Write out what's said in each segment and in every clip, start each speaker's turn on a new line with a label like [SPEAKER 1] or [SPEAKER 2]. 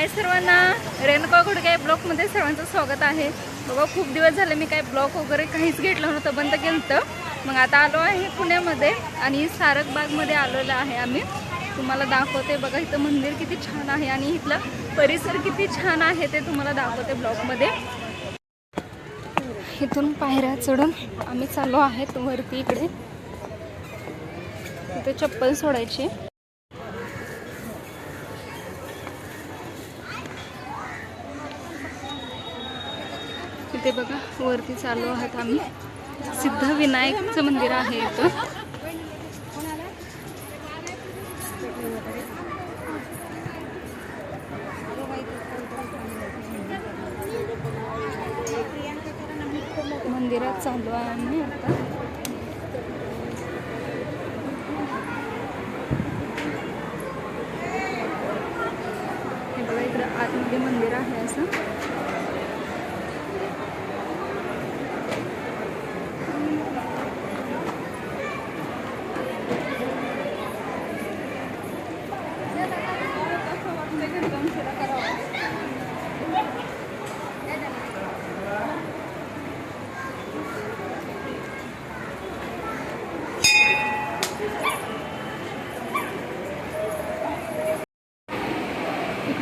[SPEAKER 1] हाय सर्वांना. रेणुका गुडगे ब्लॉगमध्ये सर्वांचं स्वागत आहे. बघा खूप दिवस झाले मी काय ब्लॉग वगैरे काहीच घेतलं नव्हतं बंद केलं होतं. मग आता आलो आहे पुण्यामध्ये आणि सारकबागमध्ये आलेलो आहे आम्ही. तुम्हाला दाखवते बघा इथं मंदिर किती छान आहे आणि इथलं परिसर किती छान आहे ते तुम्हाला दाखवते ब्लॉगमध्ये. इथून पायऱ्या चढून आम्ही चाललो आहेत वरती इकडे. इथे चप्पल सोडायची. इथे बघा वरती चालू आहात आम्ही. सिद्धविनायकचं मंदिर आहे इथं. मंदिरात चालू आहे आम्ही आता. हे बघा इकडं आतमध्ये मंदिर आहे असं.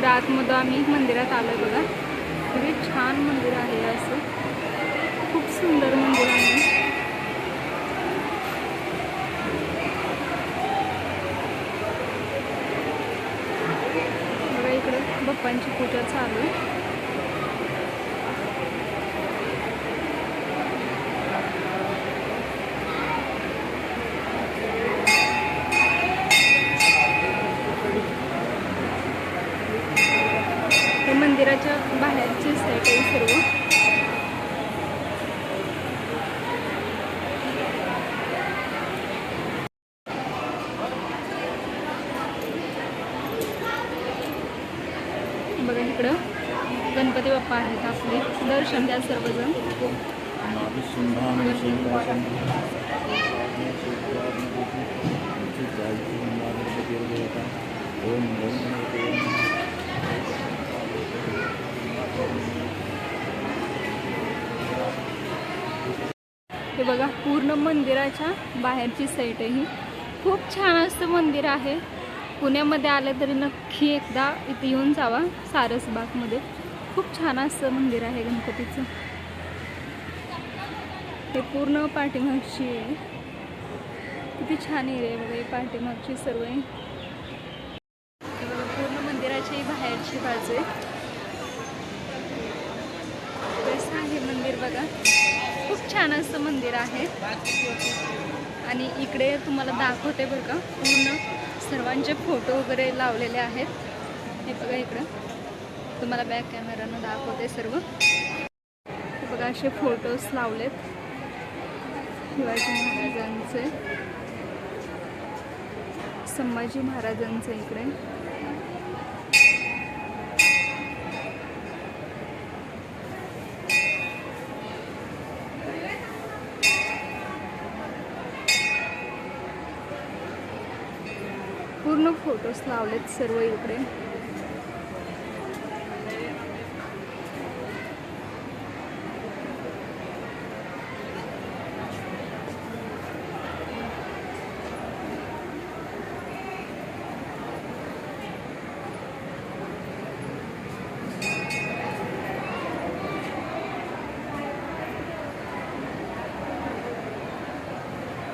[SPEAKER 1] इकडे आतमध्ये आम्ही मंदिरात आलो बघा. किती छान मंदिर आहे असं. खूप सुंदर मंदिर आहे. बघा इकडं बाप्पांची पूजा चालू आहे हे मंदिराच्या बाहेरची आहे काही सर्व. बघा इकडं. गणपती बाप्पा आहेत आपले. दर्शन द्या सर्वजण. हे बघा पूर्ण मंदिराच्या बाहेरची साईड आहे ही. खूप छान असं मंदिर आहे. पुण्यामध्ये आलं तरी नक्की एकदा इथे येऊन जावा सारसबागमध्ये खूप छान असं मंदिर आहे गणपतीचं. हे पूर्ण पाठीमागची आहे. किती छान एरिया आहे बघा ही पाठीमागची सर्व आहे. बघा पूर्ण मंदिराची बाहेरची बाजू आहे. कसं आहे मंदिर बघा. खूप छान असं मंदिर आहे. आणि इकडे तुम्हाला दाखवते बरं का पूर्ण सर्वांचे फोटो वगैरे लावलेले आहेत. हे बघा इकडं. तुम्हाला बॅक कॅमेरानं दाखवते सर्व. बघा असे फोटोज लावलेत शिवाजी महाराजांचे. संभाजी महाराजांचे इकडे. पूर्ण फोटोज लावलेत सर्व इकडे.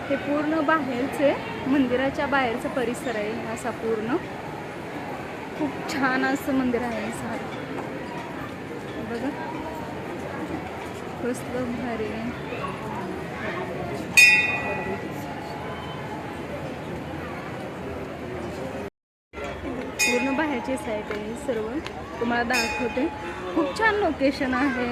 [SPEAKER 1] हे पूर्ण बाहेरचे मंदिराच्या बाहेरचा परिसर आहे असा पूर्ण. खूप छान असं मंदिर आहे सहा बघा. कसलं भारी आहे. पूर्ण बाहेरची साईट आहे सर्व. तुम्हाला दाखवते. खूप छान लोकेशन आहे.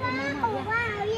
[SPEAKER 2] 哇好棒好厉